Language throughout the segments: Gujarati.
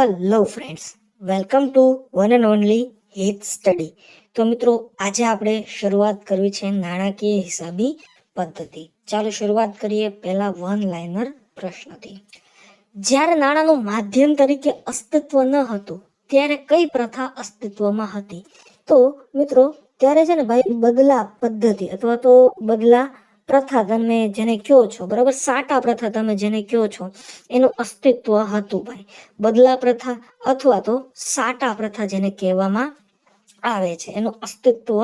Hello friends welcome to one and only hit study તો મિત્રો, આજે આપણે શરૂઆત કરવી છે નાણાકીય હિસાબી પદ્ધતિ. ચાલો શરૂઆત કરીએ પહેલા વન લાઇનર પ્રશ્નથી. જ્યારે નાણાંનું માધ્યમ તરીકે અસ્તિત્વ ન હતું, ત્યારે કઈ પ્રથા અસ્તિત્વમાં હતી? તો મિત્રો, ત્યારે છે ને ભાઈ બદલા પદ્ધતિ અથવા તો બદલા પ્રથા તમે જેને કહો છો, બરાબર? સાટા પ્રથા તમે જેને કહો છો, એનું અસ્તિત્વ હતું ભાઈ. બદલા પ્રથા અથવા તો સાટા પ્રથા જેને કહેવામાં આવે છે, એનું અસ્તિત્વ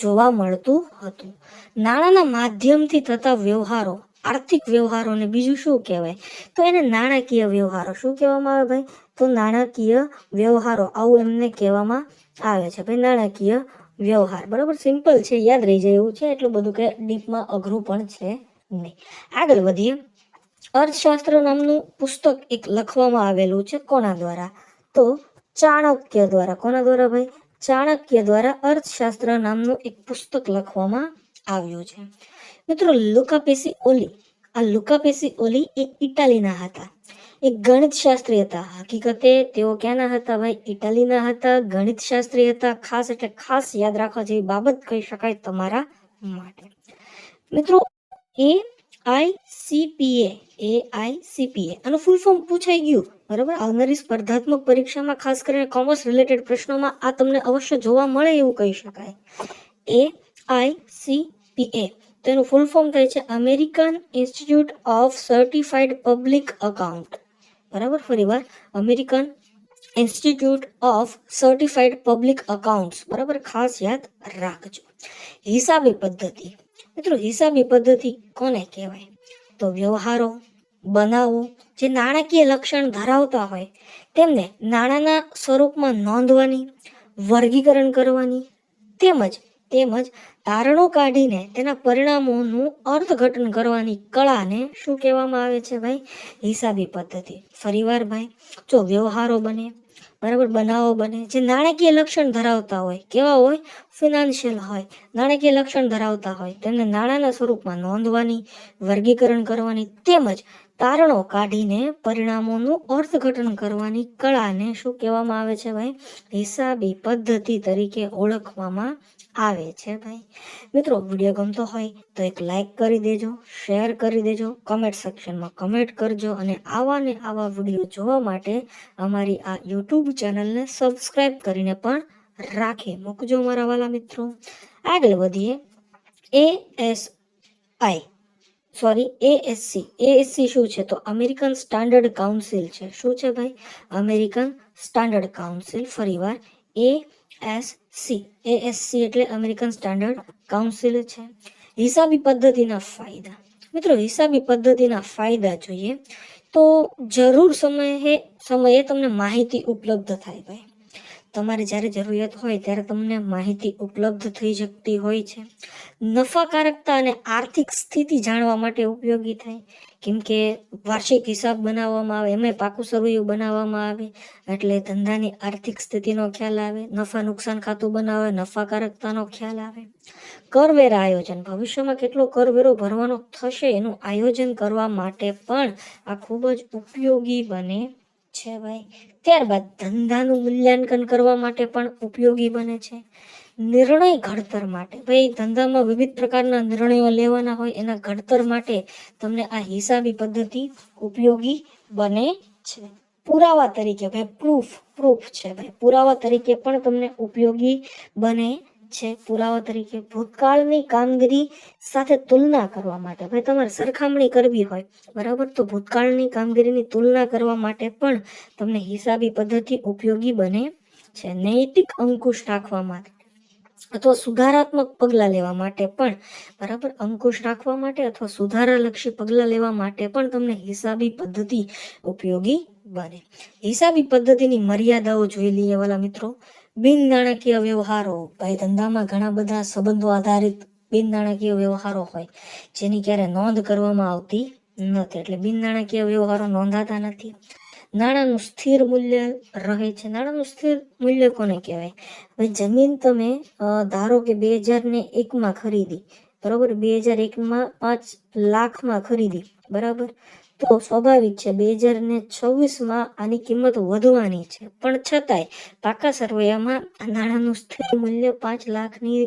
જોવા મળતું હતું. નાણાંના માધ્યમથી થતા વ્યવહારો, આર્થિક વ્યવહારોને બીજું શું કહેવાય? તો એને નાણાકીય વ્યવહારો શું કહેવામાં આવે ભાઈ? તો નાણાકીય વ્યવહારો આવું એમને કહેવામાં આવે છે ભાઈ, નાણાકીય વ્યવહાર. બરાબર? સિમ્પલ છે, યાદ રહી જાય એવું છે, એટલું બધું કે ડીપમાં અઘરું પણ છે નહીં. આગળ વધીએ. અર્થશાસ્ત્ર નામનું પુસ્તક એક લખવામાં આવેલું છે કોના દ્વારા? તો ચાણક્ય દ્વારા. કોના દ્વારા ભાઈ? ચાણક્ય દ્વારા અર્થશાસ્ત્ર નામનું એક પુસ્તક લખવામાં આવ્યું છે. મિત્રો લુકાપેસી ઓલી. આ લુકાપેસી ઓલી એ ઇટાલીના હતા. એક ગણિતશાસ્ત્રી હતા. હકીકતે તેઓ ક્યાંના હતા ભાઈ? ઇટાલીના હતા. ગણિતશાસ્ત્રી હતા. ખાસ એટલે ખાસ યાદ રાખવા જેવી બાબત કહી શકાય તમારા માટે. મિત્રો એ આઈ સીપીએ એ આઈ સીપીએ આનું ફૂલ ફોર્મ પૂછાઈ ગયું. બરાબર? આવનારી સ્પર્ધાત્મક પરીક્ષામાં ખાસ કરીને કોમર્સ રિલેટેડ પ્રશ્નોમાં આ તમને અવશ્ય જોવા મળે એવું કહી શકાય. એ આઈ સી પી એ તેનું ફૂલ ફોર્મ થાય છે American Institute of Certified Public Account બરાબર? ફરીવાર American Institute of Certified Public Accounts બરાબર? ખાસ યાદ રાખજો. હિસાબી પદ્ધતિ. મિત્રો, હિસાબી પદ્ધતિ કોને કહેવાય? તો વ્યવહારો, બનાવો, જે નાણાકીય લક્ષણ ધરાવતા હોય, તેમને નાણાંના સ્વરૂપમાં નોંધવાની, વર્ગીકરણ કરવાની, તેમજ તેમજ તારણો કાઢીને તેના પરિણામોનું અર્થઘટન કરવાની કળાને શું કહેવામાં આવે છે ભાઈ? હિસાબી પદ્ધતિ. ફરીવાર ભાઈ, જો વ્યવહારો બને, બરાબર બનાવો બને, જે નાણાકીય લક્ષણ ધરાવતા હોય, કેવા હોય? ફિનાન્શિયલ હોય. નાણાકીય લક્ષણ ધરાવતા હોય, તેમને નાણાંના સ્વરૂપમાં નોંધવાની, વર્ગીકરણ કરવાની, તેમજ તારણો કાઢીને પરિણામોનું અર્થઘટન કરવાની કળાને શું કહેવામાં આવે છે ભાઈ? હિસાબી પદ્ધતિ તરીકે ઓળખવામાં આવે છે ભાઈ. મિત્રો, વીડિયો ગમતો હોય તો એક લાઈક કરી દેજો શેર કરી દેજો કમેન્ટ સેક્શનમાં કમેન્ટ કરજો અને આવા ને આવા વીડિયો જોવા માટે અમારી આ યુટ્યુબ ચેનલને સબસ્ક્રાઈબ કરીને પણ રાખી. મૂકજો મારા વાલા મિત્રો. આગળ વધીએ. A S I sorry ASC ASC શું છે? તો અમેરિકન સ્ટાન્ડર્ડ કાઉન્સિલ છે. શું છે ભાઈ? અમેરિકન સ્ટાન્ડર્ડ કાઉન્સિલ ફરીવાર એ એસ સી એએસસી એટલે અમેરિકન સ્ટાન્ડર્ડ કાઉન્સિલ છે. હિસાબી પદ્ધતિના ફાયદા. મિત્રો, હિસાબી પદ્ધતિના ફાયદા જોઈએ તો જરૂર સમયે સમયે તમને માહિતી ઉપલબ્ધ થાય ભાઈ. તમારે જ્યારે જરૂરિયાત હોય ત્યારે તમને માહિતી ઉપલબ્ધ થઈ શકતી હોય છે. નફાકારકતા અને આર્થિક સ્થિતિ જાણવા માટે ઉપયોગી થાય. કેમ કે વાર્ષિક હિસાબ બનાવવામાં આવે એમાં પાકું સરવૈયું બનાવવામાં આવે, એટલે ધંધાની આર્થિક સ્થિતિનો ખ્યાલ આવે, નફા નુકસાન ખાતું બનાવે, નફાકારકતાનો ખ્યાલ આવે. કરવેરા આયોજન, ભવિષ્યમાં કેટલો કરવેરો ભરવાનો થશે એનું આયોજન કરવા માટે પણ આ ખૂબ જ ઉપયોગી બને છે ભાઈ. ત્યારબાદ ધંધાનું મૂલ્યાંકન કરવા માટે પણ ઉપયોગી બને છે. નિર્ણય ઘડતર માટે. ભાઈ, ધંધામાં વિવિધ પ્રકારના નિર્ણયો લેવાના હોય એના ઘડતર માટે તમને આ હિસાબી પદ્ધતિ ઉપયોગી બને છે. પુરાવા તરીકે ભાઈ પ્રૂફ પ્રૂફ છે ભાઈ. પુરાવા તરીકે પણ તમને ઉપયોગી બને છે. પુરાવા તરીકે ભૂતકાળની કામગીરી સાથે તુલના કરવા માટે. ભાઈ, તમારે સરખામણી કરવી હોય, બરાબર? તો ભૂતકાળની કામગીરીની તુલના કરવા માટે પણ તમને હિસાબી પદ્ધતિ ઉપયોગી બને છે. નૈતિક અંકુશ રાખવા માટે. અથવા સુધારાત્મક પગલાં લેવા માટે પણ, બરાબર, અંકુશ રાખવા માટે અથવા સુધારાલક્ષી પગલાં લેવા માટે પણ તમને હિસાબી પદ્ધતિ ઉપયોગી બને. હિસાબી પદ્ધતિની મર્યાદાઓ જોઈ લઈએ વાલા મિત્રો. બિન નાણાકીય વ્યવહારો, ભાઈ, ધંધામાં ઘણા બધા સંબંધો આધારિત બિન નાણાકીય વ્યવહારો હોય, જેની ક્યારે નોંધ કરવામાં આવતી નથી. એટલે બિન નાણાકીય વ્યવહારો નોંધાતા નથી. નાણાંનું સ્થિર મૂલ્ય રહે છે. નાણાંનું સ્થિર મૂલ્ય કોને કહેવાય? હવે જમીન તમે ધારો કે બે હજાર એકમાં ખરીદી, બરાબર? બે હજાર એકમાં પાંચ લાખમાં ખરીદી, બરાબર? તો સ્વાભાવિક છે, બે હજાર ને છવ્વીસમાં આની કિંમત વધવાની છે. પણ છતાંય, પાકા સરવૈયામાં નાણાંનું સ્થિર મૂલ્ય પાંચ લાખની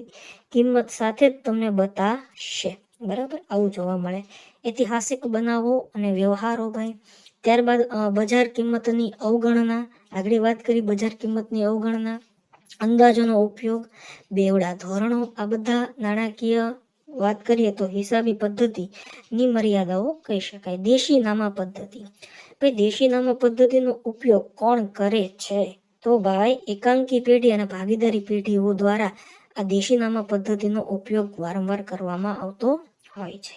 કિંમત સાથે જ તમને બતાવશે બરાબર? આવું જોવા મળે. ઐતિહાસિક બનાવો અને વ્યવહારો ભાઈ. ત્યારબાદ બજાર કિંમતની અવગણના, આગળ વાત કરી બજાર કિંમતની અવગણના, અંદાજોનો ઉપયોગ, બેવડા ધોરણો, આ બધા નાણાકીય વાત કરીએ તો હિસાબી પદ્ધતિની મર્યાદાઓ કહી શકાય. દેશી નામા પદ્ધતિ. ભાઈ, દેશી નામા પદ્ધતિનો ઉપયોગ કોણ કરે છે? તો ભાઈ, એકાંકી પેઢી અને ભાગીદારી પેઢીઓ દ્વારા આ દેશી નામા પદ્ધતિનો ઉપયોગ વારંવાર કરવામાં આવતો હોય છે.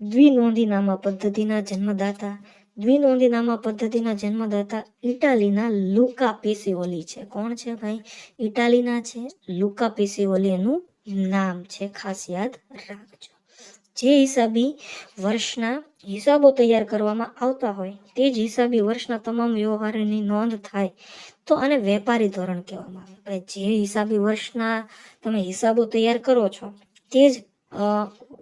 દ્વિનોંધીનામા પદ્ધતિના જન્મદાતા દ્વિનોંધીનામા પદ્ધતિના જન્મદાતા ઇટાલીના લુકા પીસીઓલી છે. કોણ છે ભાઈ? ઇટાલીના છે. લુકા પીસીઓલી એનું નામ છે. ખાસ યાદ રાખજો. જે હિસાબી વર્ષના હિસાબો તૈયાર કરવામાં આવતા હોય, તે જ હિસાબી વર્ષના તમામ વ્યવહારોની નોંધ થાય તો આને વેપારી ધોરણ કહેવામાં આવે. જે હિસાબી વર્ષના તમે હિસાબો તૈયાર કરો છો, તે જ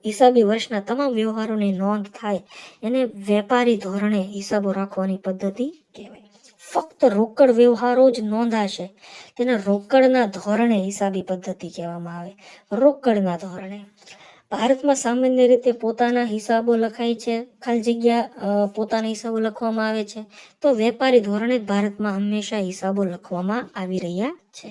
હિસાબી વર્ષના તમામ વ્યવહારોની નોંધ થાય એને વેપારી ધોરણે હિસાબો રાખવાની પદ્ધતિ કહેવાય. ફક્ત રોકડ વ્યવહારો જ નોંધાશે, તેને રોકડના ધોરણે હિસાબી પદ્ધતિ કહેવામાં આવે. રોકડના ધોરણે. ભારતમાં સામાન્ય રીતે પોતાના હિસાબો લખાય છે, ખાલી જગ્યા પોતાના હિસાબો લખવામાં આવે છે. તો વેપારી ધોરણે જ ભારતમાં હંમેશા હિસાબો લખવામાં આવી રહ્યા છે.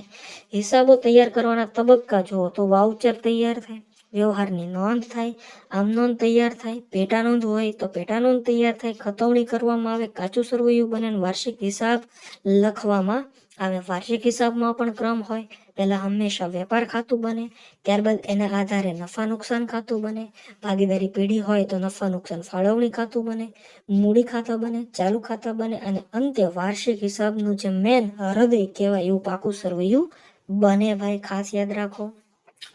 હિસાબો તૈયાર કરવાના તબક્કા જુઓ તો વાઉચર તૈયાર થાય. વ્યવહારની નોંધ થાય, આમ નોંધ તૈયાર થાય, પેટા નોંધ હોય તો પેટા નોંધ તૈયાર થાય, ખતવણી કરવામાં આવે, કાચું સરવૈયું બને વાર્ષિક હિસાબ લખવામાં આવે. વાર્ષિક હિસાબમાં પણ ક્રમ હોય, પહેલા હંમેશા વેપાર ખાતું બને, ત્યારબાદ એના આધારે નફા નુકસાન ખાતું બને. ભાગીદારી પેઢી હોય તો નફા નુકસાન ફાળવણી ખાતું બને, મૂડી ખાતા બને, ચાલુ ખાતા બને અને અંતે વાર્ષિક હિસાબનું જે મેન હૃદય કહેવાય એવું પાકું સરવૈયું બને. ભાઈ, ખાસ યાદ રાખો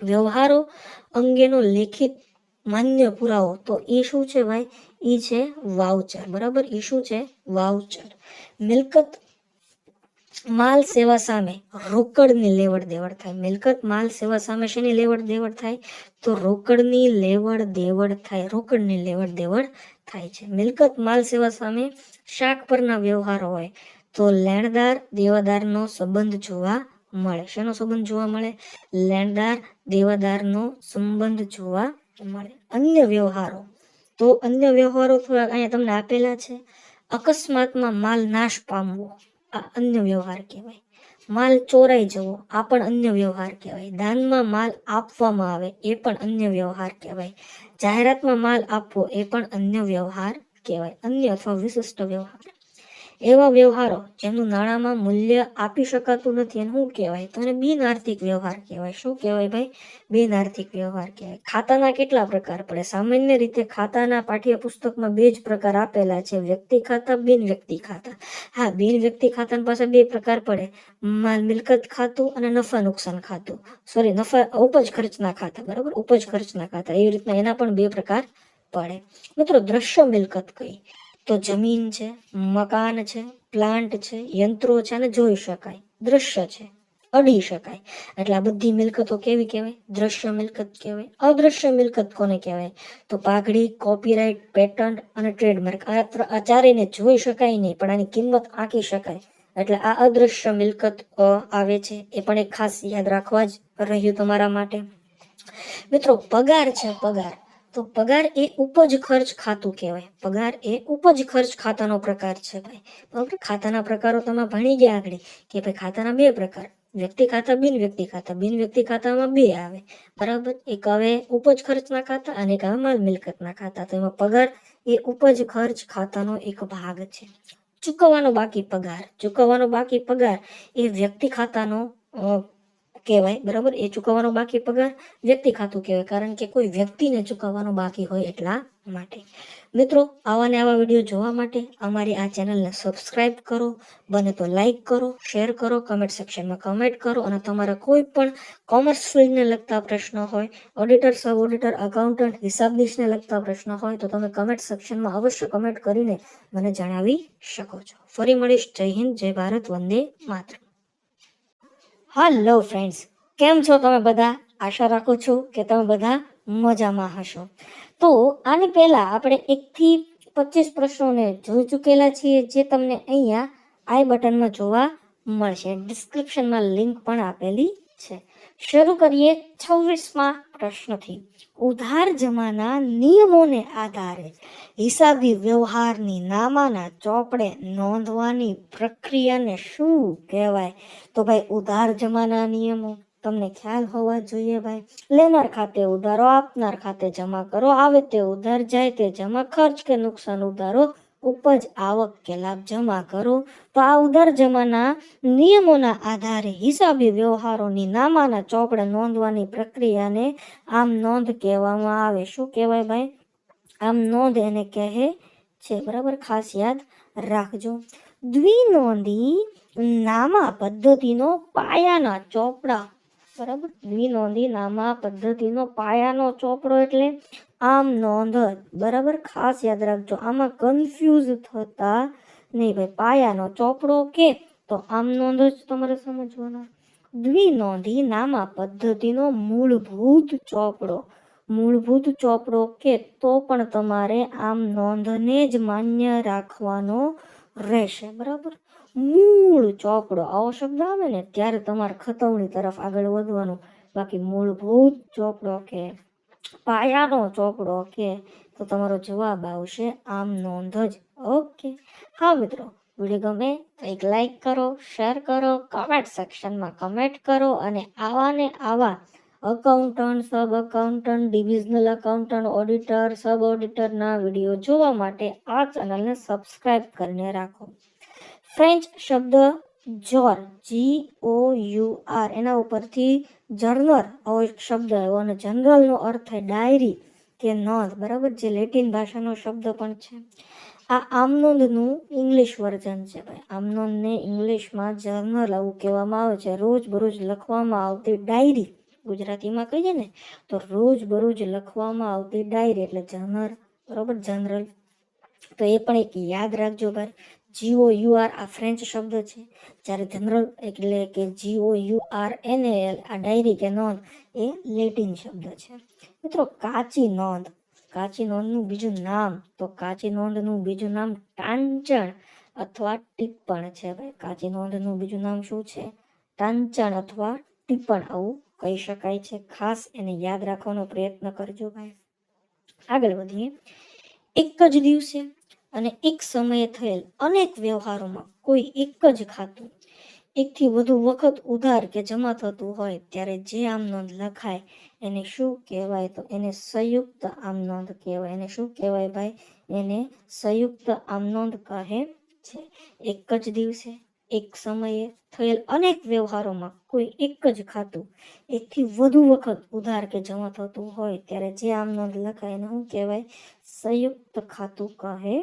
વ્યવહારો અંગેનો લેખિત માન્ય પુરાવો. તો એ શું છે ભાઈ? એ છે વાઉચર. બરાબર? એ શું છે? વાઉચર. મિલકત માલ સેવા સામે રોકડની લેવડ દેવડ થાય. મિલકત માલ સેવા સામે શેની લેવડ દેવડ થાય? તો રોકડની લેવડ દેવડ થાય. રોકડની લેવડ દેવડ થાય છે. મિલકત માલ સેવા સામે શાક પરના વ્યવહારો હોય તો લેણદાર, દેવાદારનો સંબંધ જોવા મળે. શેનો સંબંધ જોવા મળે? લેણદાર, દેવાદારનો સંબંધ જોવા મળે. અન્ય વ્યવહારો. તો અન્ય વ્યવહારો થોડા અહીંયા તમને આપેલા છે. અકસ્માતમાં માલ નાશ પામવો. આ અન્ય વ્યવહાર કહેવાય. માલ ચોરાઈ જવો. આ પણ અન્ય વ્યવહાર કહેવાય. દાનમાં માલ આપવામાં આવે. એ પણ અન્ય વ્યવહાર કહેવાય. જાહેરાતમાં માલ આપવો. એ પણ અન્ય વ્યવહાર કહેવાય. અન્ય અથવા વિશિષ્ટ વ્યવહાર. એવા વ્યવહારો જેમનું નાણાંમાં મૂલ્ય આપી શકાતું નથી એને શું કહેવાય? તો એને બિન આર્થિક વ્યવહાર કહેવાય. શું કહેવાય ભાઈ? બિન આર્થિક વ્યવહાર કહેવાય. ખાતાના કેટલા પ્રકાર પડે? સામાન્ય રીતે ખાતાના પાઠ્યપુસ્તકમાં બે જ પ્રકાર આપેલા છે. વ્યક્તિ ખાતા, બિન વ્યક્તિ ખાતા. હા, બિન વ્યક્તિ ખાતાની પાસે બે પ્રકાર પડે. માલ મિલકત ખાતું અને નફા નુકસાન ખાતું. સોરી નફા, ઉપજ ખર્ચના ખાતા, બરાબર? ઉપજ ખર્ચના ખાતા. એવી રીતના એના પણ બે પ્રકાર પડે. મિત્રો, દ્રશ્ય મિલકત કઈ તો જમીન છે, મકાન છે પ્લાન્ટ છે, યંત્રો છે અને જોઈ શકાય, દ્રશ્ય છે, અડી શકાય. એટલે આ બધી મિલકતો કેવી કહેવાય? દ્રશ્ય મિલકત કહેવાય, અદ્રશ્ય મિલકત કોને કહેવાય? તો પાઘડી કોપીરાઇટ પેટન્ટ અને ટ્રેડમાર્ક આ ચારેયને જોઈ શકાય નહીં, પણ આની કિંમત આંકી શકાય. એટલે આ અદ્રશ્ય મિલકત આવે છે, એ પણ એક ખાસ યાદ રાખવા જ રહ્યું તમારા માટે. મિત્રો, પગાર છે, પગાર. તો પગાર એ ઉપજ ખર્ચ ખાતું કહેવાય. પગાર એ ઉપજ ખર્ચ ખાતાનો પ્રકાર છે ભાઈ. બરાબર? ખાતાના પ્રકારો તમે ભણી ગયા આગળ કે ભાઈ ખાતાના બે પ્રકાર. વ્યક્તિ ખાતા બિન વ્યક્તિ ખાતા. બિન વ્યક્તિ ખાતામાં બે આવે. બરાબર? એક હવે ઉપજ ખર્ચના ખાતા અને એક હવે માલ મિલકતના ખાતા. તો એમાં પગાર એ ઉપજ ખર્ચ ખાતાનો એક ભાગ છે. ચૂકવવાનો બાકી પગાર. ચૂકવવાનો બાકી પગાર એ વ્યક્તિ ખાતાનો કહેવાય, બરાબર? એ ચૂકવવાનો બાકી પગાર વ્યક્તિ ખાતું કહેવાય, કારણ કે કોઈ વ્યક્તિને ચૂકવવાનો બાકી હોય એટલા માટે. મિત્રો, આવા ને આવા વીડિયો જોવા માટે અમારી આ ચેનલને સબસ્ક્રાઇબ કરો, બને તો લાઈક કરો શેર કરો કમેન્ટ સેક્શનમાં કમેન્ટ કરો અને તમારા કોઈ પણ કોમર્સ ફિલ્ડને લગતા પ્રશ્નો હોય ઓડિટર સબ ઓડિટર અકાઉન્ટન્ટ હિસાબનીશને લગતા પ્રશ્નો હોય તો તમે કમેન્ટ સેક્શનમાં અવશ્ય કમેન્ટ કરીને મને જણાવી શકો છો. ફરી મળીશ. જય હિન્દ, જય ભારત, વંદે માત્ર હેલો ફ્રેન્ડ્સ કેમ છો તમે બધા? આશા રાખું છું કે તમે બધા મજામાં હશો. તો આની પહેલા આપણે એકથી પચીસ પ્રશ્નોને જોઈ ચૂકેલા છીએ, જે તમને અહીંયા આઈ બટનમાં જોવા મળશે. ડિસ્ક્રિપ્શનમાં લિંક પણ આપેલી છે. શરૂ કરીએ છવ્વીસમાં પ્રશ્નથી. ઉધાર જમાના નિયમોને આધારે હિસાબી વ્યવહારની નામાના ચોપડે નોંધવાની પ્રક્રિયાને શું કહેવાય? તો ભાઈ, ઉધાર જમાના નિયમો. તમને ખ્યાલ હોવા જોઈએ ભાઈ. લેનાર ખાતે ઉધારો આપનાર ખાતે જમા કરો. આવે તે ઉધાર જાય તે જમા. ખર્ચ કે નુકસાન ઉધારો ઉપજ, આવક કે લાભ જમા કરો તો આ ઉધાર જમાના નિયમોના આધારે હિસાબી વ્યવહારોની નામાના ચોપડે નોંધવાની પ્રક્રિયાને આમ નોંધ કહેવામાં આવે. શું કહેવાય ભાઈ? આમ નોંધ એને કહે છે, બરાબર? ખાસ યાદ રાખજો. દ્વિનોંધી નામા પદ્ધતિનો પાયાના ચોપડા બરાબર? દ્વિનોંધીનામા પદ્ધતિનો પાયાનો ચોપડો એટલે આમ નોંધ. બરાબર? ખાસ યાદ રાખજો, આમાં કન્ફ્યુઝ થતા નહીં ભાઈ. પાયાનો ચોપડો કે તો આમ નોંધ જ તમારે સમજવાનો. દ્વિનોંધી નામા પદ્ધતિનો મૂળભૂત ચોપડો. મૂળભૂત ચોપડો કે તો પણ તમારે આમ નોંધને જ માન્ય રાખવાનો રહેશે. બરાબર? મૂળ ચોપડો આવો શબ્દ આવે ને, ત્યારે તમારે ખતવણી તરફ આગળ વધવાનું. બાકી મૂળભૂત ચોપડો કે પાયાનો ચોપડો કે, તો તમારો જવાબ આવશે આમ નોંધ જ. ઓકે. હા મિત્રો, વીડિયો ગમે તો એક લાઈક કરો, શેર કરો કમેન્ટ સેક્શનમાં કમેન્ટ કરો અને આવા ને આવા accountant sub accountant divisional accountant auditor sub ઓડિટરના video જોવા માટે આ ચેનલને સબસ્ક્રાઈબ કરીને રાખો. ફ્રેન્ચ શબ્દ જોર જી ઓ યુ આર એના ઉપરથી જર્નર આવો એક શબ્દ આવ્યો અને જનરલનો અર્થ ડાયરી કે નોંધ. બરાબર? જે લેટિન ભાષાનો શબ્દ પણ છે. આ આમનોંધનું ઇંગ્લિશ વર્ઝન છે ભાઈ. આમનોંધને ઇંગ્લિશમાં જર્નલ આવું કહેવામાં આવે છે. રોજ બરોજ લખવામાં આવતી ડાયરી. ગુજરાતીમાં કહીએ ને, તો રોજ બરોજ લખવામાં આવતી ડાયરી એટલે જર્નલ. બરાબર? જનરલ. તો એ પણ એક યાદ રાખજો ભાઈ. જીઓ યુ આર આ ફ્રેન્ચ શબ્દ છે. જ્યારે જનરલ એટલે કે G U R N L આ ડાયરી કે નોંધ એ લેટિન શબ્દ છે. મિત્રો કાચી નોંધ, કાચી નોંધનું બીજું નામ, તો કાચી નોંધનું બીજું નામ ટાંચણ અથવા ટિપ્પણ છે ભાઈ. કાચી નોંધનું બીજું નામ શું છે? ટાંચણ અથવા ટિપ્પણ આવું કહી શકાય છે. ખાસ એને યાદ રાખવાનો પ્રયત્ન કરજો ભાઈ. આગળ વધીએ. એક જ દિવસે અને એક સમયે થયેલ અનેક વ્યવહારોમાં કોઈ એક જ ખાતું, એકથી વધુ વખત ઉધાર કે જમા થતું હોય ત્યારે જે આમ નોંધ લખાય એને શું કહેવાય તો એને સંયુક્ત આમ નોંધ કહેવાય. એને શું કહેવાય ભાઈ? એને સંયુક્ત આમ નોંધ કહે છે. એક જ દિવસે, એક સમયે થયેલ અનેક વ્યવહારોમાં કોઈ એક જ ખાતું, એકથી વધુ વખત ઉધાર કે જમા થતું હોય ત્યારે જે આમ નોંધ લખાય એને શું કહેવાય? સંયુક્ત ખાતું કહે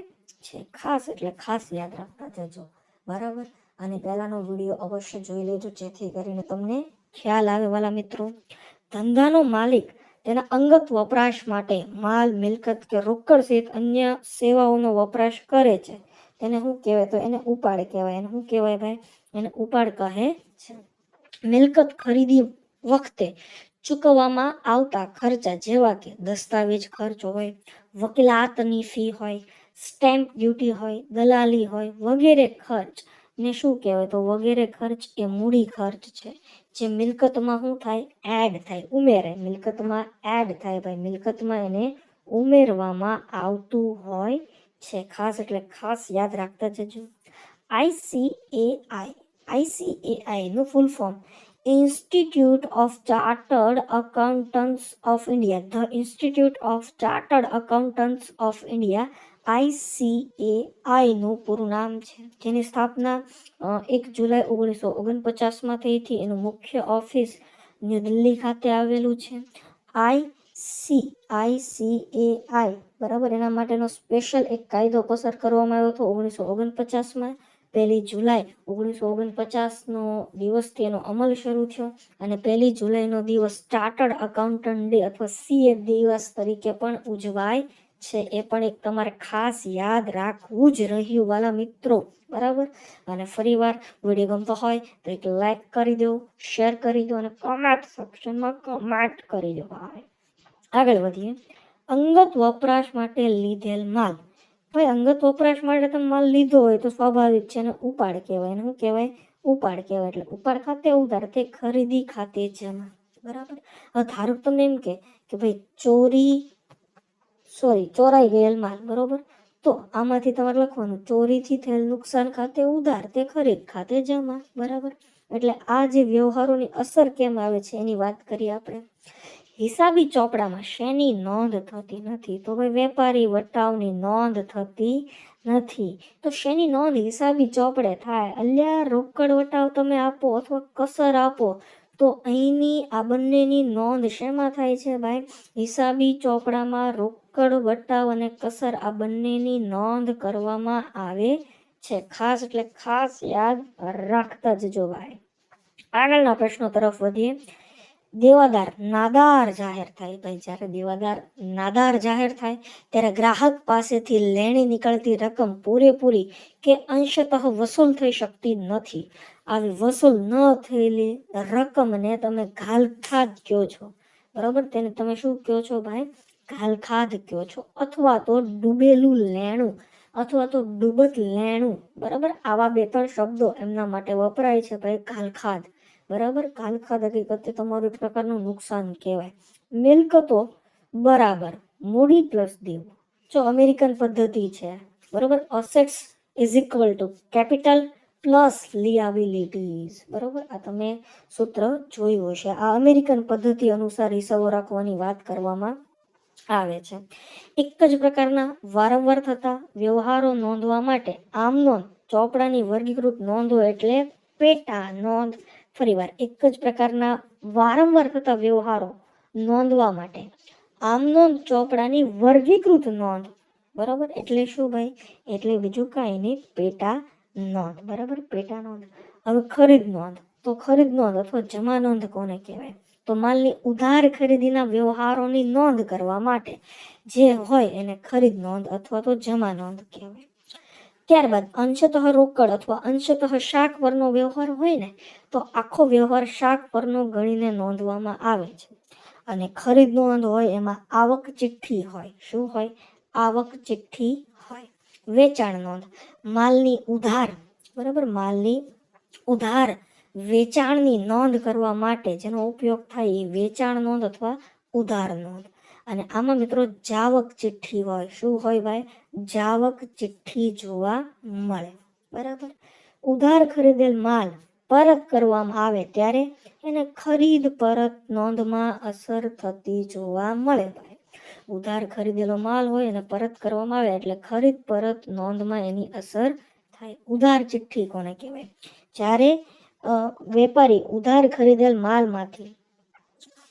છે. ખાસ એટલે ખાસ યાદ રાખતા જજો. બરાબર? અને પહેલાનો વીડિયો અવશ્ય જોઈ લેજો, જેથી કરીને તમને ખ્યાલ આવે વાલા મિત્રો. ધંધાનો માલિક તેના અંગત વપરાશ માટે માલ, મિલકત કે રોકડ સહિત અન્ય સેવાઓનો વપરાશ કરે છે. તેને શું કહેવાય? તો એને ઉપાડ કહેવાય. એને શું કહેવાય ભાઈ? એને ઉપાડ કહે છે. મિલકત ખરીદી વખતે ચૂકવવામાં આવતા ખર્ચા જેવા કે દસ્તાવેજ ખર્ચ હોય, વકીલાતની ફી હોય સ્ટેમ્પ ડ્યુટી હોય, દલાલી હોય, વગેરે ખર્ચ. ને શું કહેવાય? તો વગેરે ખર્ચ એ મૂડી ખર્ચ છે. જે મિલકતમાં શું થાય? એડ થાય ઉમેરે મિલકતમાં એડ થાય ભાઈ. મિલકતમાં એને ઉમેરવામાં આવતું હોય છે. ખાસ એટલે ખાસ યાદ રાખતા જજો. આઈસીએઆઈ આઈસીએઆઈ નું full form Institute of Chartered Accountants of India the Institute of Chartered Accountants of India ICAI નું પૂરું નામ છે. જેની સ્થાપના એક જુલાઈ ઓગણીસો ઓગણપચાસમાં થઈ હતી. એનું મુખ્ય ઓફિસ ન્યૂ દિલ્હી ખાતે આવેલું છે. આઈ સી આઈ સી એ આઈ, બરાબર? એના માટેનો સ્પેશિયલ એક કાયદો પસાર કરવામાં આવ્યો હતો ઓગણીસો ઓગણપચાસમાં. પહેલી જુલાઈ ઓગણીસો ઓગણપચાસનો દિવસથી એનો અમલ શરૂ થયો અને પહેલી જુલાઈનો દિવસ ચાર્ટર્ડ અકાઉન્ટન્ટ ડે અથવા સીએ દિવસ તરીકે પણ ઉજવાય છે, એ પણ એક તમારે ખાસ યાદ રાખવું જ રહ્યું, વાલા મિત્રો. બરાબર? અને ફરીવાર વીડિયો ગમતો હોય તો એક લાઈક કરી દો, શેર કરી દો અને કમેન્ટ સેક્શનમાં કમેન્ટ કરી દો આગળ વધીએ. અંગત વપરાશ માટે લીધેલ માલ. ભાઈ, અંગત વપરાશ માટે તમે માલ લીધો હોય તો સ્વાભાવિક છે ને ઉપાડ કહેવાય. ને શું કહેવાય? ઉપાડ કહેવાય. એટલે ઉપાડ ખાતે ઉધાર, તે ખરીદી ખાતે જમા. બરાબર? હવે ધારો તમને એમ કે ભાઈ, ચોરી સોરી ચોરાઈ ગયેલ માલ, બરોબર? તો આમાંથી તમારે લખવાનું, ચોરીથી થયેલ નુકસાન ખાતે ઉધાર, તે ખરીદ ખાતે જમા, બરાબર? એટલે આ જે વ્યવહારોની અસર કેમ આવે છે એની વાત કરીએ આપણે. હિસાબી ચોપડામાં શેની નોંધ થતી નથી? તો ભાઈ વેપારી વટાવની નોંધ થતી નથી. તો શેની નોંધ હિસાબી ચોપડે થાય? અલ્યા, રોકડ વટાવ તમે આપો અથવા કસર આપો? તો અહીંની આ બંનેની નોંધ શેમાં થાય છે ભાઈ? હિસાબી ચોપડામાં રોકડ વટાવ અને કસર આ બંનેની નોંધ કરવામાં આવે છે. ખાસ એટલે ખાસ યાદ રાખતા જજો ભાઈ. આગળના પ્રશ્નો તરફ વધીએ. દેવાદાર નાદાર જાહેર થાય ભાઈ. જ્યારે દેવાદાર નાદાર જાહેર થાય, ત્યારે ગ્રાહક પાસેથી લેણી નીકળતી રકમ પૂરેપૂરી કે અંશતઃ વસૂલ થઈ શકતી નથી. આવી વસૂલ ન થયેલી રકમને તમે ઘાલખાદ કહો છો. બરાબર? તેને તમે શું કહો છો ભાઈ? ઘાલખાદ કહો છો અથવા તો ડૂબેલું લેણું અથવા તો ડૂબત લેણું. બરાબર? આવા બે ત્રણ શબ્દો એમના માટે વપરાય છે ભાઈ ઘાલખાદ બરાબર? ઘાલખાદ હકીકતે તમારું એક પ્રકારનું નુકસાન કહેવાય. મિલકતો બરાબર. મૂડી પ્લસ દેવું. જો અમેરિકન પદ્ધતિ છે. બરાબર? Assets is equal to capital plus liabilities બરાબર? આ તમે સૂત્ર જોયું હશે. આ અમેરિકન પદ્ધતિ અનુસાર હિસાબો રાખવાની વાત કરવામાં આવે છે. એક જ પ્રકારના વારંવાર થતા વ્યવહારો નોંધવા માટે આમ નોંધ ચોપડાની વર્ગીકૃત નોંધો એટલે પેટા નોંધ. ફરીવાર, એક જ પ્રકારના વારંવાર થતા વ્યવહારો નોંધવા માટે આમ નોંધ ચોપડાની વર્ગીકૃત નોંધ. બરાબર? એટલે શું ભાઈ? એટલે બીજું કાંઈ નહીં, પેટા નોંધ. બરાબર? પેટા નોંધ. હવે ખરીદ નોંધ. તો ખરીદ નોંધ અથવા જમા નોંધ કોને કહેવાય? તો માલની ઉધાર ખરીદીના વ્યવહારોની નોંધ કરવા માટે જે હોય એને ખરીદ નોંધ અથવા તો જમા નોંધ કહેવાય. ત્યારબાદ અંશતઃ રોકડ અથવા અંશતઃ શાક પરનો વ્યવહાર હોય ને, તો આખો વ્યવહાર શાક પરનો ગણીને નોંધવામાં આવે છે. અને ખરીદ નોંધ હોય એમાં આવક ચિઠ્ઠી હોય. શું હોય? આવક ચિઠ્ઠી હોય. વેચાણ નોંધ. માલની ઉધાર. બરાબર? માલની ઉધાર. વેચાણની નોંધ કરવા માટે જેનો ઉપયોગ થાય એ વેચાણ નોંધ અથવા ઉધાર નોંધ. અને આમાં મિત્રો જાવક ચિઠ્ઠી હોય, શું હોય ભાઈ? જાવક ચિઠ્ઠી જોવા મળે. બરાબર? ઉધાર ખરીદેલ માલ પરત કરવામાં આવે ત્યારે એને ખરીદ પરત નોંધમાં અસર થતી જોવા મળે ભાઈ. ઉધાર ખરીદેલો માલ હોય એને પરત કરવામાં આવે એટલે ખરીદ પરત નોંધમાં એની અસર થાય. ઉધાર ચિઠ્ઠી કોને કહેવાય? જ્યારે વેપારી ઉધાર ખરીદેલ માલમાંથી.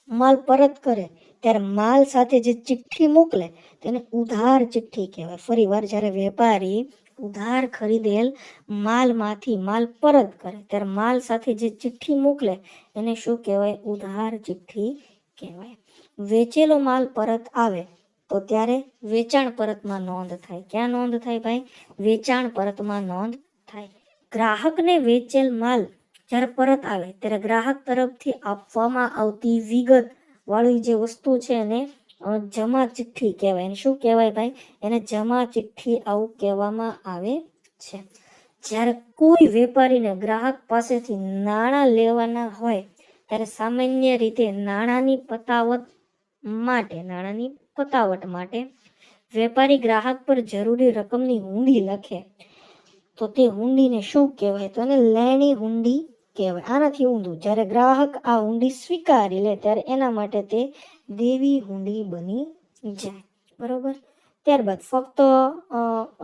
માલ પરત કરે, ત્યારે માલ સાથે જે ચિઠ્ઠી મોકલે, તેને ઉધાર ચિઠ્ઠી કહેવાય. ફરી વાર જ્યારે વેપારી ઉધાર ખરીદેલ માલમાંથી માલ પરત કરે, ત્યારે માલ સાથે જે ચિઠ્ઠી મોકલે, એને શું કહેવાય? ઉધાર ચિઠ્ઠી કહેવાય. વેચેલો માલ પરત આવે, તો ત્યારે વેચાણ પરતમાં નોંધ થાય. ક્યાં નોંધ થાય ભાઈ? વેચાણ પરતમાં નોંધ થાય. ગ્રાહકને વેચેલ માલ જ્યારે પરત આવે, ત્યારે ગ્રાહક તરફથી આપવામાં આવતી વિગત વાળી જે વસ્તુ છે એને જમા ચિઠ્ઠી કહેવાય. એને શું કહેવાય ભાઈ? એને જમા ચિઠ્ઠી આવું કહેવામાં આવે છે. જ્યારે કોઈ વેપારીને ગ્રાહક પાસેથી નાણાં લેવાના હોય, ત્યારે સામાન્ય રીતે નાણાંની પતાવટ માટે, નાણાંની પતાવટ માટે વેપારી ગ્રાહક પર જરૂરી રકમની હુંડી લખે. તો તે હુંડીને શું કહેવાય? તો એને લેણી હુંડી કહેવાય. આનાથી ઊંધું. જ્યારે ગ્રાહક આ ઊંડી સ્વીકારી લે, ત્યારે એના માટે તે દેવી હુંડી બની જાય. બરોબર? ત્યારબાદ ફક્ત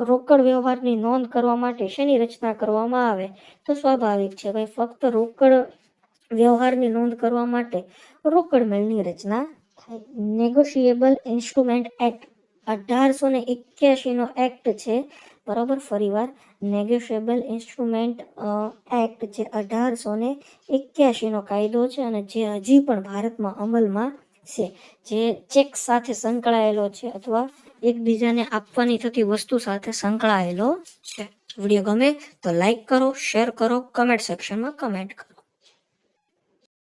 રોકડ વ્યવહારની નોંધ કરવા માટે શેની રચના કરવામાં આવે? તો સ્વાભાવિક છે ભાઈ, ફક્ત રોકડ વ્યવહારની નોંધ કરવા માટે રોકડ મેળની રચના થાય. નેગોશિયેબલ ઇન્સ્ટ્રુમેન્ટ એક્ટ અઢારસો ને એક્યાસીનો એક્ટ છે. બરાબર, ફરીવાર નેગોશિયેબલ ઇન્સ્ટ્રુમેન્ટ એક્ટ જે અઢારસો ને એક્યાસીનો કાયદો છે અને જે હજી પણ ભારતમાં અમલમાં છે, જે ચેક સાથે સંકળાયેલો છે અથવા એકબીજાને આપવાની થતી વસ્તુ સાથે સંકળાયેલો છે. વીડિયો ગમે તો લાઈક કરો, શેર કરો, કમેન્ટ સેક્શનમાં કમેન્ટ કરો.